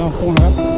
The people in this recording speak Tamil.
ลองโค้งนะครับ